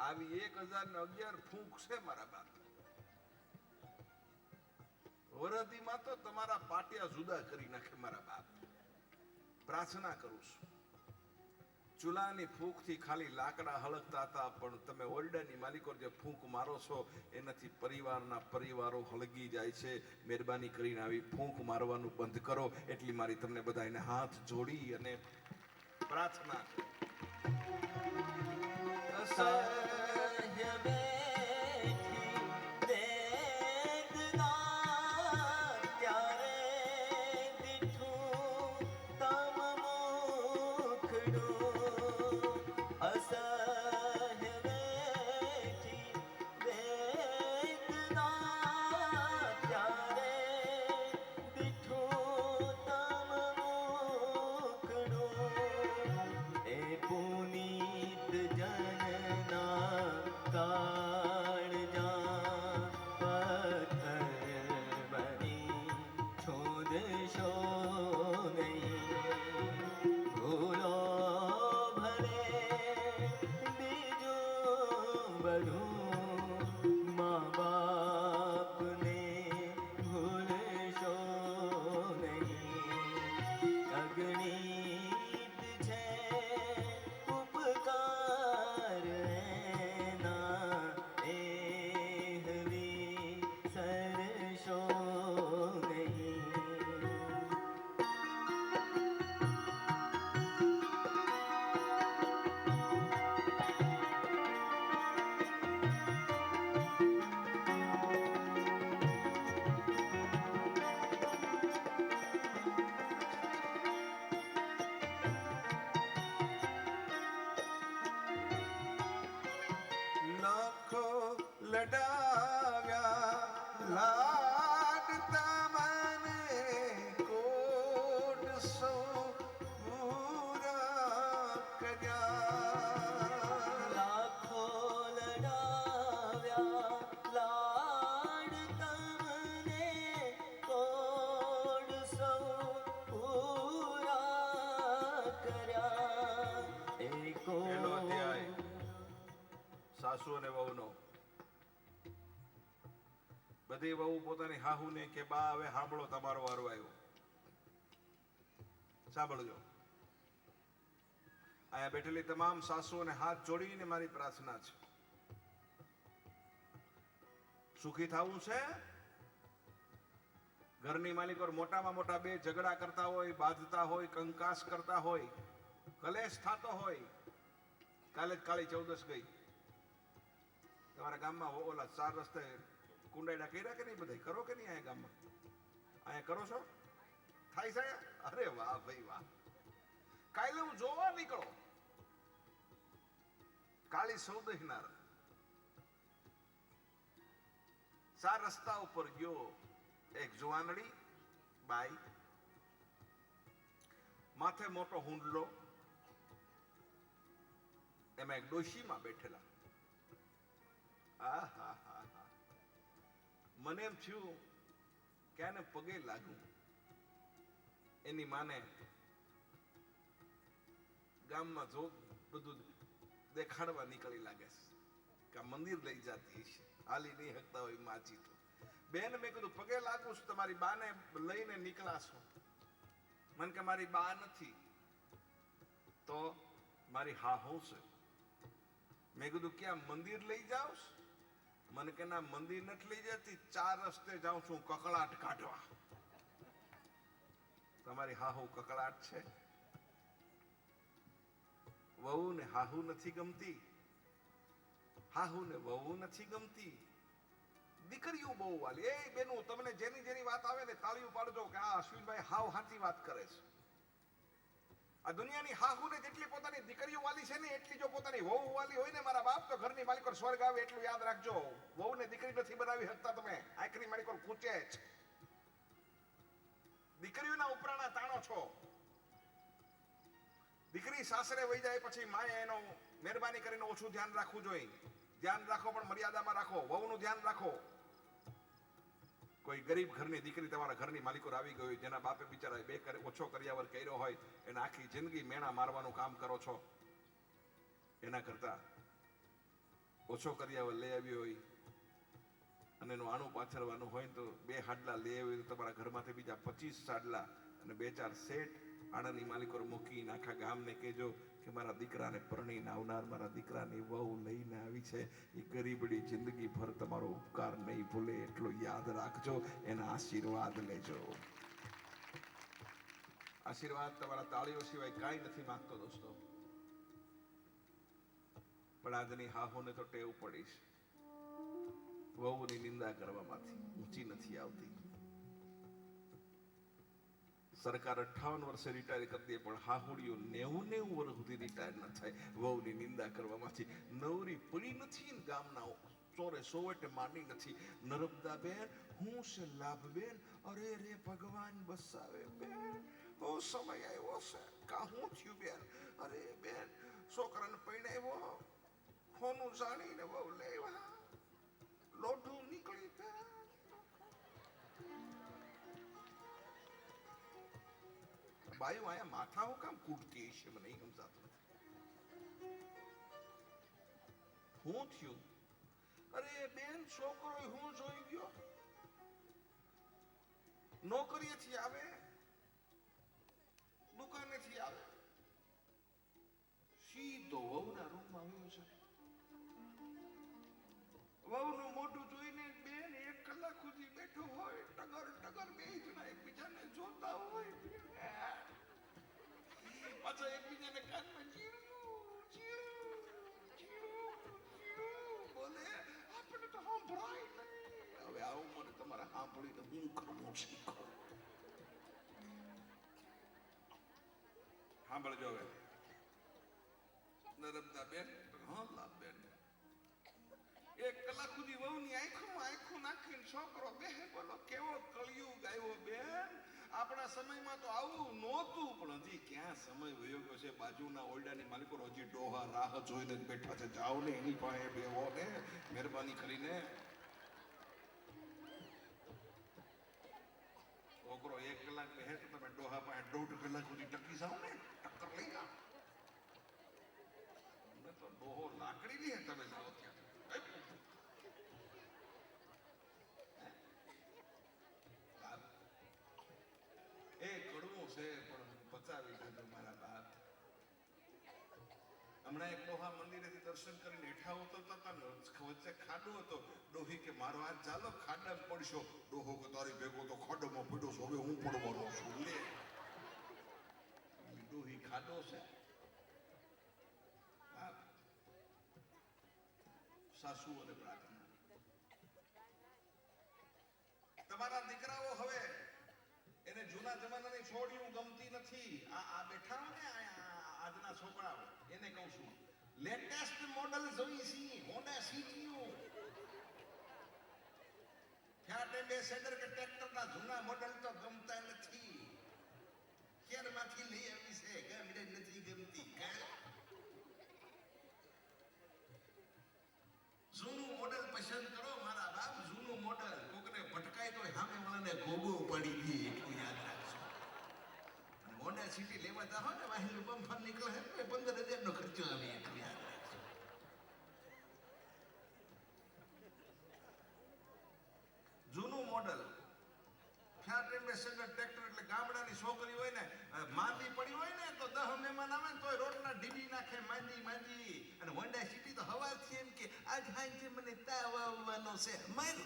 આવી એક હજાર ને અગિયાર ફૂંક છે મારા બાપ. વરદીમાં તો તમારા પાટિયા જુદા કરી નાખે મારા બાપ. પ્રાર્થના કરું છું. ચૂલાની ફૂંકથી ખાલી લાકડા હળગતા હતા, પણ તમે ઓરડાની માલિકો જે ફૂંક મારો છો, એનાથી પરિવારના પરિવારો હળગી જાય છે. મહેરબાની કરીને આવી ફૂંક મારવાનું બંધ કરો. એટલી મારી તમને બધાને હાથ જોડી અને પ્રાર્થના Sir. લડાવ્યા લાડ તમને કોટ સૌ પૂરા કર્યા લાખો લડાવ્યા લાડ તમને કોડ સૌ પૂરા કર્યા એ પહેલો અધ્યાય સાસુ અને વહુનો બધી વહુ પોતાની હાહુને કે બા હવે સાંભળો તમારો વારો આવ્યો. સાંભળજો. અહીંયા બેઠેલી તમામ સાસુઓને હાથ જોડીને મારી પ્રાર્થના છે. સુખી થવું છે? ઘરની માલિકો મોટામાં મોટા બે ઝઘડા કરતા હોય, બાંધતા હોય, કંકાસ કરતા હોય, કલેશ થતો હોય. કાલે જ કાળી ચૌદશ ગઈ. તમારા ગામમાં ઓલા ચાર રસ્તે કુંડાયડા કર્યા કે નહીં? બધા કરો કે નહીં અહીંયા ગામમાં? અહીંયા કરો છો? થાય છે? અરે વાહ ભાઈ વાહ. કાલે હું જોવા નીકળો. કાળી સૌદહિનાર સાર રસ્તા ઉપર ગયો એક જુવાનડી, બાઈ. માથે મોટો હુંડલો. એમાં એક ડોશીમાં બેઠેલા. આહાહાહા. મને એમ થયું કે આને પગે લાગુ. એની માને ગામમાં જો બધું દેખાડવા નીકળી લાગે છે કે મંદિર લઈ જતી છે હાલી નહીં હકતા હોય માચી તો. બેન, મેં કીધું, પગે લાગું છું, તમારી બાને લઈને નીકળાશો. મને કે, મારી બા નથી. તો મારી હા છે. મેં કીધું, ક્યાં મંદિર લઈ જાવ મને કે ના, મંદિર નથી લઈ જતી, ચાર રસ્તે જાઉં છું કકળાટ કાઢવા. તમારી હાહુ કકળાટ છે. વહુ ને હાહુ નથી ગમતી. હાહુ ને વહુ નથી ગમતી. દીકરીઓ બહુ વાલી. એ બેનું, તમને જેની જેની વાત આવે ને તાળીઓ પાડજો કે આ અશ્વિનભાઈ હાવ હાચી વાત કરે છે. આ દુનિયાની હાહુને જેટલી પોતાની દીકરીઓ વાલી છે ને, એટલી જો પોતાની વહુ વાલી હોય ને, મારા બાપ, તો ઘરની માલિકો સ્વર્ગ આવે એટલું યાદ રાખજો. વહુ ને દીકરી નથી બનાવી શકતા તમે. આખરી માલિકો ખૂંચે જ. દીકરીઓના ઉપરાણા તાણો છો. દીકરી સાસરે વહી જાય પછી માએ એનો મહેરબાની કરીને ઓછું ધ્યાન રાખવું જોઈએ. ધ્યાન રાખો પણ મર્યાદામાં રાખો. વહુનું ધ્યાન રાખો. કોઈ ગરીબ ઘરની દીકરી તમારા ઘરની માલિકો આવી ગઈ હોય, જેના બાપે બિચારા બે ઓછો કર્યાવર કર્યો હોય, એને આખી જિંદગી મેણા મારવાનું કામ કરો છો? એના કરતા ઓછો કર્યાવર લઈ આવ્યો હોય અને એનું આણું પાછળવાનું હોય ને તો બે હાડલા લઈ આવ્યો તો તમારા ઘરમાંથી બીજા પચીસ હાડલા અને બે ચાર સેટ આણાની માલિકોર મૂકીને આખા ગામને કહેજો કે મારા દીકરાને પરણીને આવનાર મારા દીકરાની વહુ લઈને આવી છે. એ ગરીબડી જિંદગી ભર તમારો ઉપકાર નહીં ભૂલે એટલો યાદ રાખજો, એના આશીર્વાદ લેજો. આશીર્વાદ તમારા તાળીઓ સિવાય કાંઈ નથી માંગતો દોસ્તો. પણ આજની હાહોને તો ટેવ પડીશ. વહુની નિંદા કરવામાંથી ઊંચી નથી આવતી. સરકાર અઠ્ઠાવન વર્ષે રિટાયર કરી દે, પણ હાહુડીઓ નેવું નેવું વર્ષ સુધી રિટાયર ન થાય. વહુની નિંદા કરવામાંથી નવરી પડી નથી ગામના ચોરે સોવટે માની નથી. નર્મદા બેન, હું છે લાભ બેન અરે રે ભગવાન બસાવે બેન, બહુ સમય આવ્યો છે. કા હું થયું બેન? અરે બેન, છોકરાને પરણાવ્યો હોનું જાણીને બહુ લેવા લોઢું બાયું આયા માથાઓ કામ કૂટતી હશે મને સમજાતું નથી. હું થયું? અરે બેન છોકરો હું જોઈ ગયો? નોકરીએથી આવે? દુકાનેથી આવે? સીધો વહુના રૂમમાં આવ્યો છે. વહુનું મોઢું જોઈને બેન એક કલાક સુધી બેઠો હોય ટગર ટગર બે જણા એકબીજાને જોતા હોય પાછા એકબીજાને કાનમાં બોલે આપણે તો સાંભળાય નહીં. હવે આવું મને તમારે સાંભળીને હું કરવું શીખો સાંભળજો હવે. નર્મદા બેન લાભ બેન. એક કલાક સુધી વહુની આંખોમાં આંખું નાખીને છોકરો બેહે, બોલો, કેવો કળિયુગ આવ્યો બેન. આપણા સમયમાં તો આવું નહોતું, પણ હજી ક્યાં સમય વયો ગયો છે? બાજુના ઓરડાની માલિકો હજી ડોહા રાહ જોઈને જ બેઠા છે. જાઓ ને એની પાસે બેહો ને, મહેરબાની કરીને. છોકરો એક કલાક બેહે તો તમે ડોહા પાસે દોઢ કલાક સુધી ટકી જાઓ ને, ટક્કર લઈ જાઓ. તો ડોહો લાકડી ની તમે જાઓ ત્યાં બાપ, એ કડવું છે, પણ પચાવી લેજો મારા બાપ. હમણાં એક ડોહા મંદિરેથી દર્શન કરીને હેઠા ઉતરતા હતા વચ્ચે ખાડો હતો. ડોહી કે, મારો હાથ ચાલો ખાડામાં પડશો. ડોહો કે, તારી ભેગો તો ખાડોમાં પડ્યો છો, હવે હું પડવાનો છું. લે. ડોહી ખાડો છે. સાસુઓને પ્રાર્થના તમારા દીકરાઓ હવે જૂના જમાનાની છોડીઓ ગમતી નથી. આ આ બેઠા ને આજના છોકરાઓ, એને કહું છું લેટેસ્ટ મોડલ જોઈ સી હોન્ડા સીટીયુ ફિયાટ એમ્બેસેડર કે ટ્રેક્ટરના જૂના મોડલ તો ગમતા નથી. કેરમાંથી લઈ આવી છે? ગમડે નથી ગમતી? હે? જૂનું મોડલ પસંદ કરો, મારા બાપ, જૂનું મોડલ કોકને ભટકાય તો સામે વાળાને ગોગો પડી ગઈ એટલું યાદ રાખજો અને સીટી લેવાતા હોય ને વાહિલું બમ્ફર નીકળે ને પંદર હજાર નો ખર્ચો આવે જૂનું મોડલ. ફ્યાટ એમ્બેસેડર ટ્રેક્ટર એટલે ગામડાની છોકરી હોય ને માંદી પડી હોય ને, તો દહ મહેમાન આવે ને, તોય રોટલા ડીબી નાખે, માંદી માંદી. અને વંડા સિટી તો હવારથી એમ કે, આજ હાંજે મને તાવ આવવાનો છે. મર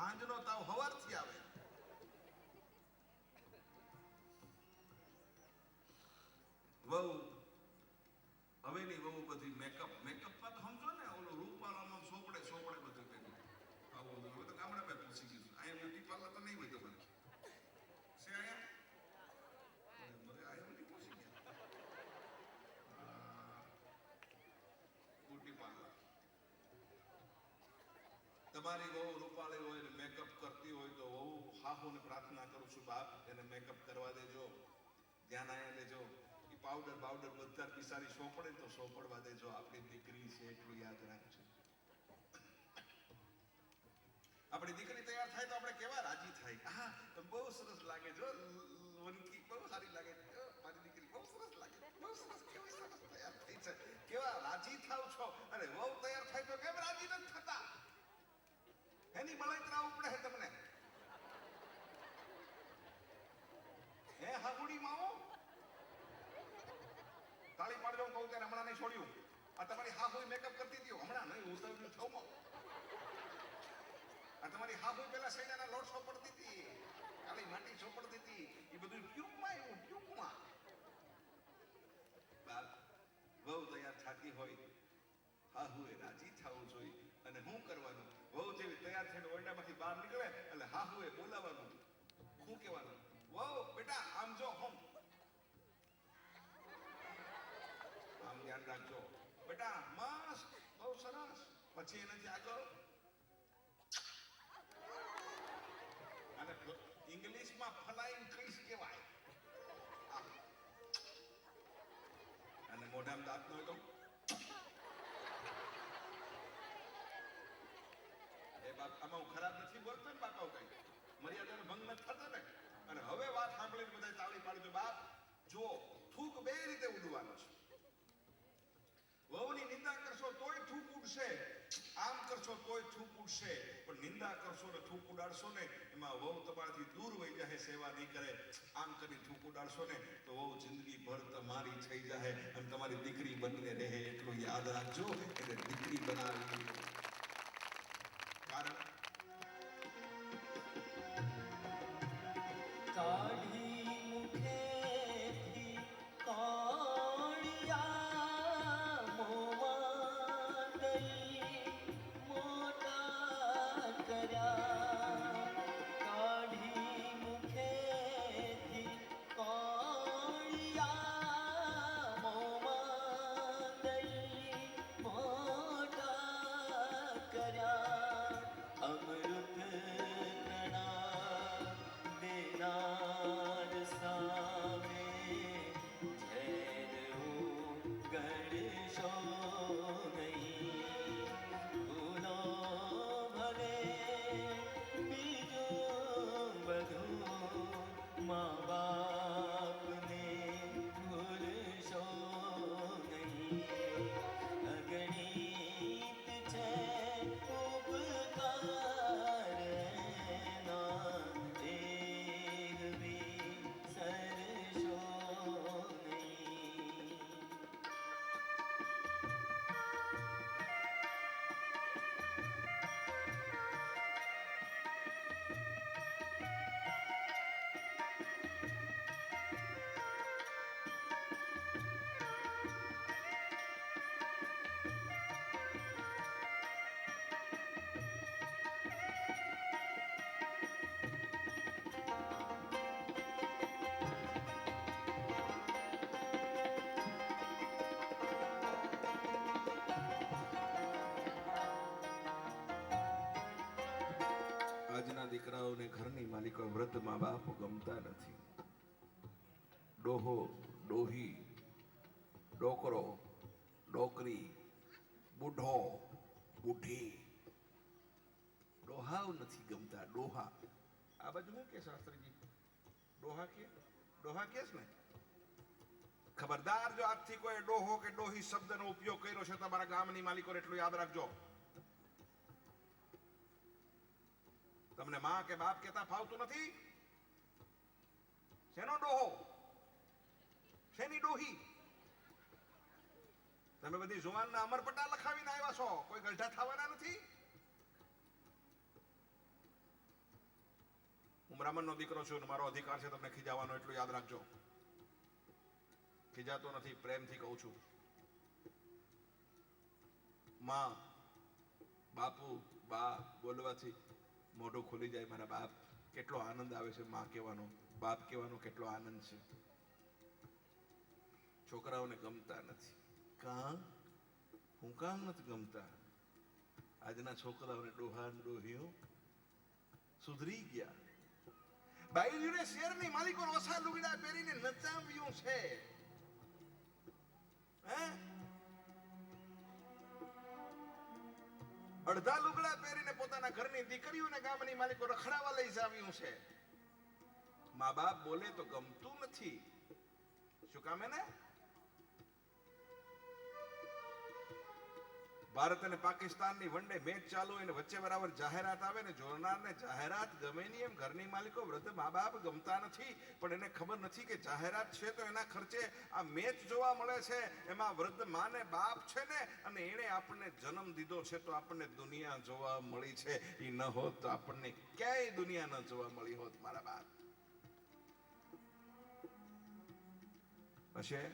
હાંજનો તાવ હવારથી આવે. તમારી વહુ રૂપાળી હોય મેકઅપ કરતી હોય તો વહુ હાહુને પ્રાર્થના કરું છું, બાપ, એને મેકઅપ કરવા દેજો, ધ્યાન આવ્યા દેજો એ પાવડર પાવડર બધા પિસારી સોંપડે તો સોંપડવા દેજો. આપણી દીકરી છે એટલું યાદ રાખજો. આપણી દીકરી તૈયાર થાય તો આપણે કેવા રાજી થાય? હા તો બહુ સરસ લાગે જો વનકી બહુ સારી લાગે મારી દીકરી બહુ સરસ લાગે બહુ સરસ, કેવી સરસ તૈયાર થઈ છે. કેવા રાજી શેની બળતરા ઉપડે છે તમને. હે હાગુડી માઓ તાળી પાડજો કહું ત્યારે હમણાં નહીં છોડ્યું. આ તમારી હાહુઈ મેકઅપ કરતી હતી હમણાં નહીં, હું તો છઉમાં આ તમારી હાહુઈ પેલા સૈનાના લોટ સોપડતી હતી. કાલી માટી સોપડતી હતી. એ બધું ટ્યુબમાં એવું ટ્યુબમાં બાપ, વહુ તૈયાર થતી હોય. હાહુએ રાજી થવું જોઈએ. અને હું કરવાનું વહુ જેવી તૈયાર થઈને ઓરડામાંથી બહાર નીકળે એટલે હાહુ એ બોલાવાનું શું કહેવાનું? વહુ, બેટા, આમ જો, હમ. આમ ધ્યાન રાખજો. બેટા, મસ્ત, બહુ સરસ. પછી એનાથી આગળ અને ઇંગ્લિશમાં ફલાઈંગ ક્રિસ કહેવાય. અને મોઢામાં દાંત નો હોય તો એ બાપ આમાં હું ખરાબ નથી બોલતો ને બાપા કઈ. મર્યાદાનો ભંગ નથી થતો ને. અને હવે વાત સાંભળીને બધા તાળી પાડજો બાપ જો થૂક બે રીતે ઉડવાનો છે. વહુની નિંદા કરશો તોય થૂક ઉડશે. આમ કરશો તોય થૂક ઉડશે. પણ નિંદા કરશો ને થૂક ઉડાડશો ને, એમાં વહુ તમારાથી દૂર વહી જાય સેવા નહીં કરે. આમ કરી થૂક ઉડાડશો ને, તો વહુ જિંદગી ભર તમારી થઈ જાય અને તમારી દીકરી બનીને રહે, એટલું યાદ રાખજો. એટલે દીકરી બનાવી માલિકો વૃદ્ધ મા બાપ ગમતા નથી. ડોહો, ડોહી, ડોકરો, ડોકરી, બુઢો, બુઢી. ડોહાવ નથી ગમતા, ડોહા. આ બાજુ હું કે શાસ્ત્રીજી? ડોહા કે? ડોહા કેસ ને? ખબરદાર જો આજથી કોઈ ડોહો કે ડોહી શબ્દનો ઉપયોગ કર્યો છે, તમારા ગામની માલિકોને એટલું યાદ રાખજો. તમને માં કે બાપ કેતા ફાવતું નથી? શેનો ડોહો? શેની ડોહી? તમે બધી જુવાનના અમરપટ્ટા લખાવીને આવ્યા છો. કોઈ ગઢા થવાના નથી? હું બ્રાહ્મણનો દીકરો છું મારો અધિકાર છે તમને ખીજાવાનો, એટલું યાદ રાખજો. ખીજાતો નથી, પ્રેમથી કહું છું. માં, બાપુ, બા, બોલવાથી મોઢું ખુલી જાય, મારા બાપ, કેટલો આનંદ આવે છે માં કહેવાનો. બાપ કહેવાનો કેટલો આનંદ છે. છોકરાઓને ગમતા નથી. કામ હું કામ નથી ગમતા? આજના છોકરાઓને ડોહા ડોહીઓ સુધરી ગયા. બાયુજીને શેરની માલિકો ઓછા લુગડા પહેરીને નચાવ્યું છે? અડધા લુગડા પહેરીને પોતાના ઘરની દીકરીઓને ગામની માલિકો રખડાવા લઈ જાવ્યું છે. મા બાપ બોલે તો ગમતું નથી. શું કામ એને? ભારત અને પાકિસ્તાનની વનડે મેચ ચાલુ હોય વચ્ચે બરાબર જાહેરાત આવે ને જોનારને જાહેરાત ગમે નહીં એમ ઘરની માલિકો વૃદ્ધ મા બાપ ગમતા નથી. પણ એને ખબર નથી કે જાહેરાત છે તો એના ખર્ચે આ મેચ જોવા મળે છે. એમાં વૃદ્ધ માને બાપ છે ને અને એણે આપણને જન્મ દીધો છે તો આપણને દુનિયા જોવા મળી છે. એ ન હોત તો આપણને ક્યાંય દુનિયા ન જોવા મળી હોત, મારા બાપ. પછી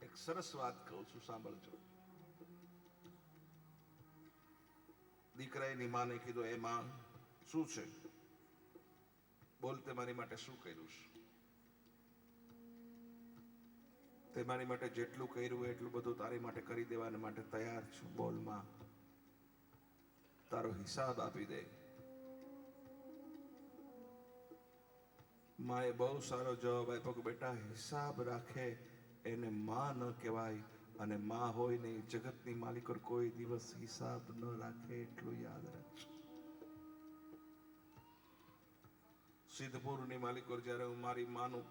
એક સરસ વાત કહું છું, સાંભળજો. દીકરાએ ની માને કીધું, એ માં, શું છે? બોલ, તે મારી માટે શું કર્યું છે? તે મારી માટે જેટલું કર્યું એટલું બધું તારી માટે કરી દેવાને માટે તૈયાર છું. બોલ, માં. તારો હિસાબ આપી દે. માએ બહુ સારો જવાબ આપ્યો કે, બેટા, હિસાબ રાખે એને માં ન કહેવાય અને માં હોય ને જગતની માલિકોર કોઈ દિવસ હિસાબ ન રાખે એટલું યાદ રાખજો. સિદ્ધપુરની માલિકોર જ્યારે હું મારી માનું